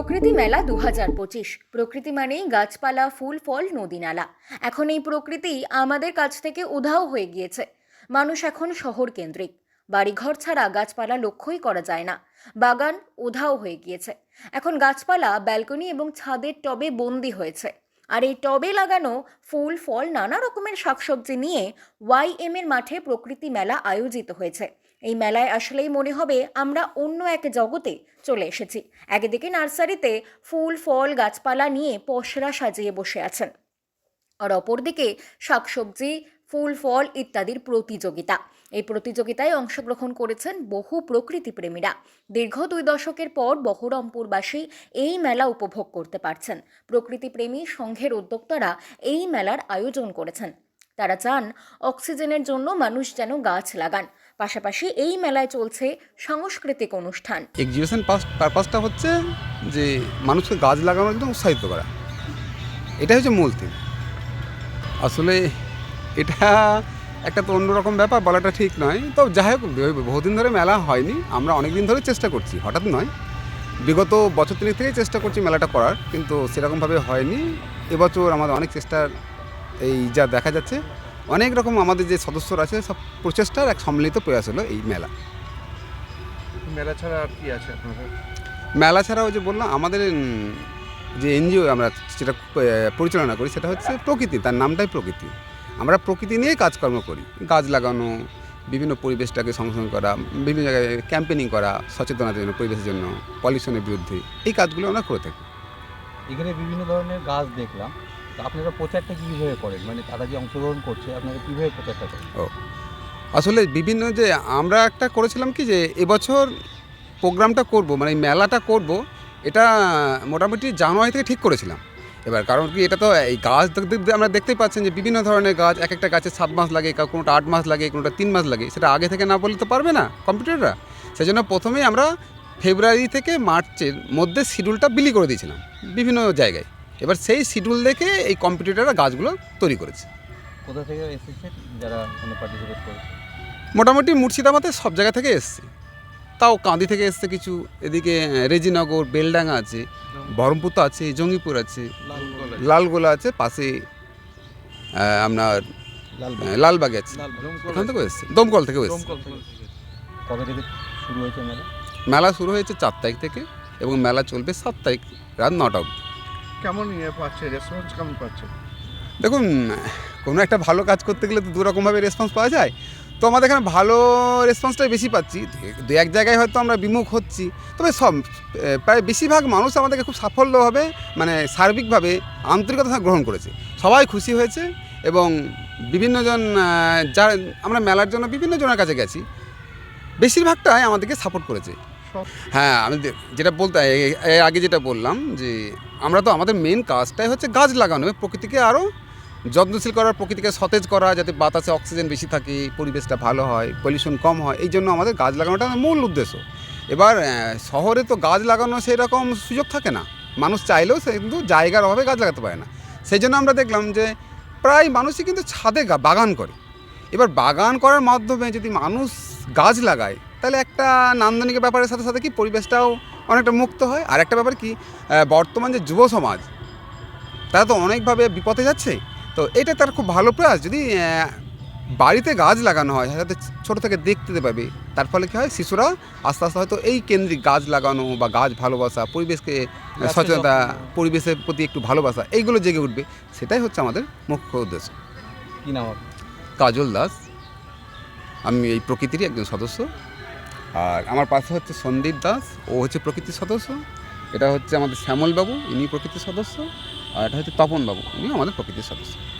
প্রকৃতি মেলা দু হাজার পঁচিশ। প্রকৃতি মানেই গাছপালা, ফুল, ফল, নদী নালা। এখন এই প্রকৃতি আমাদের কাছ থেকে উধাও হয়ে গিয়েছে। মানুষ এখন শহর কেন্দ্রিক। বাড়িঘর ছাড়া গাছপালা লক্ষ্যই করা যায় না। বাগান উধাও হয়ে গিয়েছে। এখন গাছপালা, ব্যালকনি এবং ছাদের টবে বন্দি হয়েছে। আর এই টবে লাগানো ফুল, ফল, নানা রকমের শাকসবজি নিয়ে ওয়াই এম এর মাঠে প্রকৃতি মেলা আয়োজিত হয়েছে। এই মেলায় আসলেই মনে হবে আমরা অন্য এক জগতে চলে এসেছি। একদিকে নার্সারিতে ফুল, ফল, গাছপালা নিয়ে পশরা সাজিয়ে বসে আছেন। আর অপরদিকে শাকসবজি, ফুল, ফল ইত্যাদির প্রতিযোগিতা। এই প্রতিযোগিতায় অংশগ্রহণ করেছেন বহু প্রকৃতি প্রেমীরা দীর্ঘ দুই দশকের পর বহরমপুরবাসী এই মেলা উপভোগ করতে পারছেন। প্রকৃতিপ্রেমী সংঘের উদ্যোক্তারা এই মেলার আয়োজন করেছেন। তারা চান অক্সিজেনের জন্য মানুষ যেন গাছ লাগান। পাশাপাশি এই মেলায় চলছে সাংস্কৃতিক অনুষ্ঠান। এক্সিবিশন পারপাসটা হচ্ছে যে মানুষকে গাছ লাগানোর জন্য উৎসাহিত করা। এটাই হচ্ছে মূল থিম আসলে এটা একটা তো অন্যরকম ব্যাপার, বলাটা ঠিক নয়। তো যাই হোক বহুদিন ধরে মেলা হয়নি। আমরা অনেক দিন ধরে চেষ্টা করছি, হঠাৎ নয়। বিগত বছর তিনেক থেকেই চেষ্টা করছি মেলাটা করার, কিন্তু সেরকমভাবে হয়নি। এবছর আমাদের অনেক চেষ্টার এই যা দেখা যাচ্ছে অনেক রকম আমাদের যে সদস্যরা আছে সব প্রচেষ্টার এক সম্মিলিত প্রয়াস হলো এই মেলা। মেলা ছাড়া আর কি আছে আপনাদের? মেলা ছাড়াও যে বললাম আমাদের যে এনজিও আমরা যেটা পরিচালনা করি সেটা হচ্ছে প্রকৃতি তার নামটাই প্রকৃতি। আমরা প্রকৃতি নিয়ে কাজকর্ম করি। গাছ লাগানো বিভিন্ন পরিবেশটাকে সংশোধন করা বিভিন্ন জায়গায় ক্যাম্পেনিং করা সচেতনতার জন্য পরিবেশের জন্য পলিউশনের বিরুদ্ধে এই কাজগুলো আমরা করে থাকি। এখানে বিভিন্ন ধরনের গাছ দেখলাম। আপনারা প্রচারটা কীভাবে করেন? মানে তারা যে অংশগ্রহণ করছে, আপনারা কীভাবে প্রচারটা করেন? ও, আসলে বিভিন্ন যে আমরা একটা করেছিলাম কি যে এবছর প্রোগ্রামটা করব মানে মেলাটা করব, এটা মোটামুটি জানুয়ারি থেকে ঠিক করেছিলাম। এবার কারণ কি এটা তো এই গাছ আমরা দেখতেই পাচ্ছেন যে বিভিন্ন ধরনের গাছ, এক একটা গাছে সাত মাস লাগে কোনোটা আট মাস লাগে, কোনোটা তিন মাস লাগে, সেটা আগে থেকে না বললে তো পারবে না কম্পিউটাররা। সেই জন্য প্রথমেই আমরা ফেব্রুয়ারি থেকে মার্চের মধ্যে শিডিউলটা বিলি করে দিয়েছিলাম বিভিন্ন জায়গায়। এবার সেই শিডিউল দেখে এই কম্পিউটাররা গাছগুলো তৈরি করেছে। কোথা থেকে এসেছে? যারা পার্টিসিপেট করেছে? মোটামুটি মুর্শিদাবাদে সব জায়গা থেকে এসছে। তাও কাঁদি থেকে এসছে কিছু। এদিকে রেজিনগর বেলডাঙ্গা আছে বহরমপুর তো আছে জঙ্গিপুর আছে লালগোলা। আছে পাশে আপনার লাল লালবাগ আছে। এখান থেকেও এসছে। দমকল থেকেও এসছে। কবে থেকে শুরু হয়েছে মেলা? মেলা শুরু হয়েছে চার তারিখ থেকে এবং মেলা চলবে সাত তারিখ রাত নটা অবধি। কেমন ইয়ে পাচ্ছে রেসপন্স কেমন পাচ্ছে? দেখুন, কোনো একটা ভালো কাজ করতে গেলে তো দুরকমভাবে রেসপন্স পাওয়া যায়। তো আমাদের এখানে ভালো রেসপন্সটাই বেশি পাচ্ছি। দু, এক জায়গায় হয়তো আমরা বিমুখ হচ্ছি। তবে সব প্রায় বেশিরভাগ মানুষ আমাদেরকে খুব সাফল্যভাবে মানে সার্বিকভাবে আন্তরিকতা গ্রহণ করেছে। সবাই খুশি হয়েছে এবং বিভিন্নজন যার, আমরা মেলার জন্য বিভিন্ন জনের কাছে গেছি। বেশিরভাগটাই আমাদেরকে সাপোর্ট করেছে। হ্যাঁ আমি যেটা বলতে এর আগে যেটা বললাম যে আমরা তো আমাদের মেন কাজটাই হচ্ছে গাছ লাগানো প্রকৃতিকে আরও যত্নশীল করার, প্রকৃতিকে সতেজ করা, যাতে বাতাসে অক্সিজেন বেশি থাকে, পরিবেশটা ভালো হয় পলিউশন কম হয়, এই জন্য আমাদের গাছ লাগানোটা মূল উদ্দেশ্য। এবার শহরে তো গাছ লাগানো সেই রকম সুযোগ থাকে না। মানুষ চাইলেও সে কিন্তু জায়গার অভাবে গাছ লাগাতে পারে না। সেই জন্য আমরা দেখলাম যে প্রায় মানুষই কিন্তু ছাদে বাগান করে। এবার বাগান করার মাধ্যমে যদি মানুষ গাছ লাগায় তাহলে একটা নান্দনিক ব্যাপারের সাথে সাথে কি পরিবেশটাও অনেকটা মুক্ত হয়? আর একটা ব্যাপার কি বর্তমান যে যুব সমাজ তারা তো অনেকভাবে বিপথে যাচ্ছে। তো এটা তার খুব ভালো প্রয়াস। যদি বাড়িতে গাছ লাগানো হয় যাতে ছোটো থেকে দেখতে পাবে তার ফলে কী হয়? শিশুরা আস্তে আস্তে হয়তো এই কেন্দ্রিক গাছ লাগানো বা গাছ ভালোবাসা পরিবেশকে সচেতনতা পরিবেশের প্রতি একটু ভালোবাসা এইগুলো জেগে উঠবে। সেটাই হচ্ছে আমাদের মুখ্য উদ্দেশ্য। কী নাম কাজল দাস। আমি এই প্রকৃতিরই একজন সদস্য। আর আমার পাশে হচ্ছে সন্দীপ দাস, ও হচ্ছে প্রকৃতির সদস্য। এটা হচ্ছে আমাদের শ্যামলবাবু, ইনি প্রকৃতির সদস্য। আর এটা হচ্ছে তপনবাবু ইনি আমাদের প্রকৃতির সদস্য।